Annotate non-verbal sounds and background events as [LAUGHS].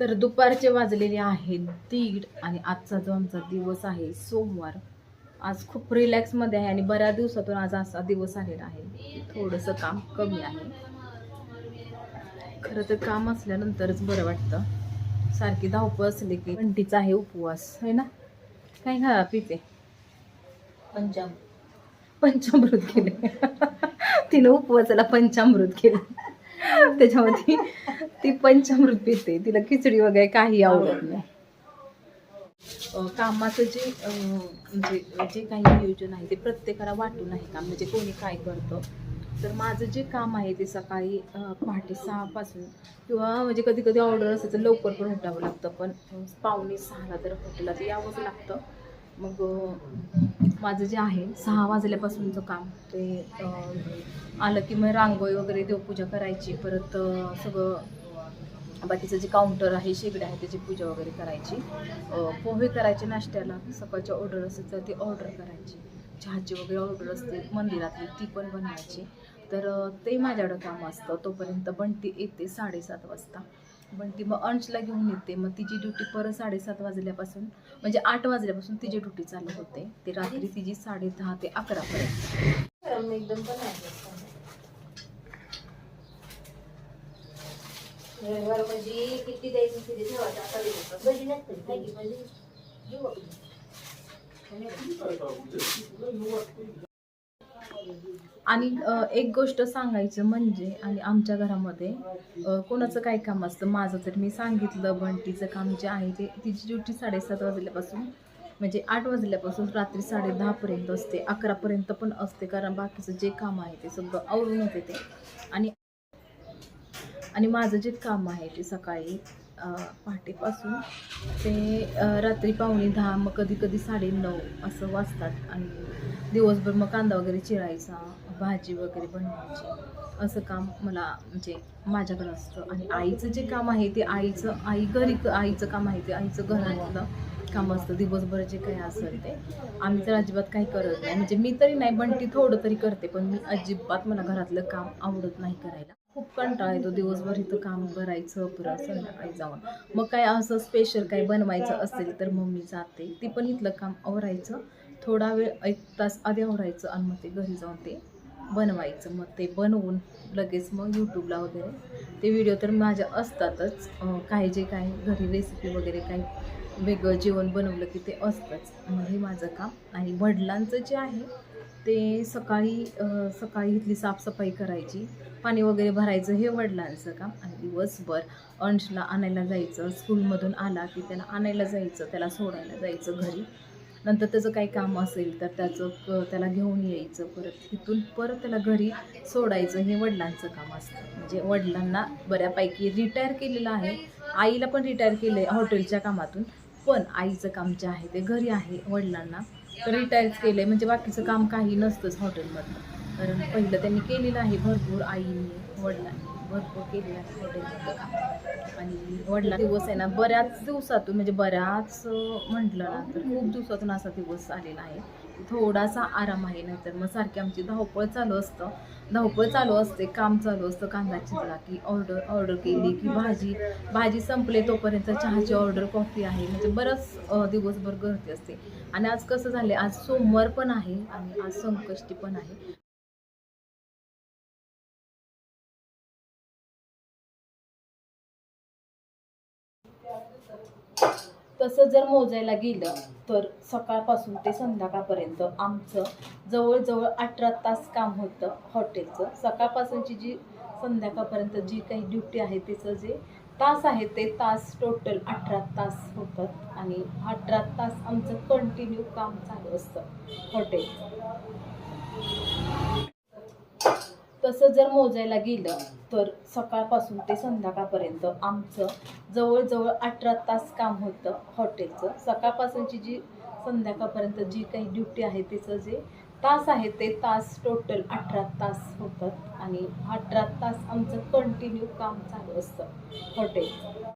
तर दुपारचे वाजलेले आहेत दीड आणि आजचा जो आमचा दिवस आहे सोमवार आज खूप रिलॅक्समध्ये आहे आणि बऱ्याच दिवसातून आज असा दिवस आलेला आहे. थोडंसं काम कमी आहे. खरं तर काम असल्यानंतरच बरं वाटतं. सारखी धावपळ असली की घंटीचा आहे उपवास आहे ना? काय घा पिते पंचाम पंचामृत केले [LAUGHS] तिनं उपवासाला पंचामृत केलं. त्याच्यामध्ये ती पंचामृत पिते तिला खिचडी वगैरे काही आवडत नाही. कामाचं जे म्हणजे जे काही नियोजन आहे ते प्रत्येकाला वाटून आहे काम. म्हणजे कोणी काय करतं. तर माझं जे काम आहे ते सकाळी पहाटे सहापासून किंवा म्हणजे कधी कधी ऑर्डर असेल तर लवकर पण उठावं लागतं. पण पावणे सहाला तर हॉटेलात यावंच लागतं. मग माझं जे आहे सहा वाजल्यापासूनचं काम. ते आलं की मग रांगोळी वगैरे देवपूजा करायची परत सगळं बाकीचं जे काउंटर आहे शेगडे आहे त्याची पूजा वगैरे करायची. पोहे करायचे नाश्त्याला सकाळची ऑर्डर असेल तर ती ऑर्डर करायची. चहाची वगैरे ऑर्डर असते मंदिरातली ती पण बनवायची. तर ते माझ्याकडं काम असतं तोपर्यंत बंटी येते साडेसात वाजता. पण ती मग अंशला घेऊन येते. मग तिची ड्युटी परत साडेसात वाजल्यापासून म्हणजे आठ वाजल्यापासून तिची ड्युटी चालू होते. ते रात्री तिची साडे दहा ते अकरापर्यंत एकदम पण रविवार म्हणजे किती द्यायची किती दिवस भजी भजी घेऊ आपण. आणि एक गोष्ट सांगायचं म्हणजे आणि आमच्या घरामध्ये कोणाचं काय काम असतं माझं तर मी सांगितलं बंटीचं काम जे आहे ते तिची ड्युटी साडेसात वाजल्यापासून म्हणजे आठ वाजल्यापासून रात्री साडे दहापर्यंत असते अकरापर्यंत पण असते कारण बाकीचं जे काम आहे ते सगळं आवरून होते ते. आणि आणि माझं जे काम आहे ते सकाळी पहाटेपासून ते रात्री पावणे दहा मग कधी कधी साडेनऊ असं वाजतात. आणि दिवसभर मग कांदा वगैरे चिरायचा भाजी वगैरे बनवायची. असं काम मला म्हणजे माझ्याकडं असतं. आणि आईचं जे काम आहे ते आईचं आई घरी आईचं काम आहे ते आईचं घरातलं काम असतं. दिवसभर जे काही असेल ते. आम्ही तर अजिबात काही करत नाही. म्हणजे मी तरी नाही बंटी थोडं तरी करते. पण मी अजिबात मला घरातलं काम आवडत नाही करायला. खूप कंटाळा येतो. दिवसभर इथं काम करायचं परत संध्याकाळी जाऊन मग काय असं स्पेशल काही बनवायचं असेल तर मम्मी जाते. ती पण इथलं काम आवरायचं. थोडा वेळ एक तास आधी आवरायचं आणि मग ते घरी जाऊन ते बनवायचं. मग ते बनवून लगेच मग यूट्यूबला वगैरे ते व्हिडिओ तर माझ्या असतातच. काही जे काही घरी रेसिपी वगैरे काही वेगळं जेवण बनवलं की ते असतंच. मग हे माझं काम. आणि वडिलांचं जे आहे ते सकाळी सकाळी इथली साफसफाई करायची. पाणी वगैरे भरायचं हे वडिलांचं काम. आणि दिवसभर अंशला आणायला जायचं. स्कूलमधून आला की त्याला आणायला जायचं त्याला सोडायला जायचं घरी. नंतर त्याचं काही काम असेल तर त्याचं क- त्याला घेऊन यायचं परत तिथून परत त्याला घरी सोडायचं हे वडिलांचं काम असतं. म्हणजे वडिलांना बऱ्यापैकी रिटायर केलेलं आहे. आईला पण रिटायर केलं आहे हॉटेलच्या कामातून. पण आईचं काम जे आहे ते घरी आहे वडिलांना तर रिटायर केलं आहे म्हणजे बाकीचं काम काही नसतंच हॉटेलमधलं कारण पहिलं त्यांनी केलेलं आहे भरपूर आईने वडिलांनी. भरपूर केलेलं आहे हॉटेलमधलं काम आणि वडला दिवस आहे ना बऱ्याच दिवसातून म्हणजे बऱ्याच म्हटलं ना तर खूप दिवसातून असा दिवस आलेला आहे. थोडासा आराम आहे नाहीतर मग सारखी आमची धावपळ चालू असतं. धावपळ चालू असते काम चालू असतं कांदा चिरला की ऑर्डर ऑर्डर केली की भाजी भाजी संपले तोपर्यंत चहाची ऑर्डर कॉफी आहे. म्हणजे बरंच दिवसभर गर्दी असते. आणि आज कसं झालं आज सोमवार पण आहे आणि आज संकष्टी पण आहे. तसं जर मोजायला गेलं तर सकाळपासून ते संध्याकाळपर्यंत आमचं जवळजवळ अठरा तास काम होतं हॉटेलचं. सकाळपासूनची जी संध्याकाळपर्यंत जी काही ड्युटी आहे तिचं जे तास आहे ते तास टोटल अठरा तास होतात आणि अठरा तास आमचं कंटिन्यू काम चालू असतं हॉटेलचं तसं जर मोजायला गेलं तर सकाळपासून ते संध्याकाळपर्यंत आमचं जवळजवळ अठरा तास काम होतं हॉटेलचं. सकाळपासूनची जी संध्याकाळपर्यंत जी काही ड्युटी आहे तिचं जे तास आहे ते तास टोटल अठरा तास होतात आणि अठरा तास आमचं कंटिन्यू काम चालू असतं हॉटेलचं.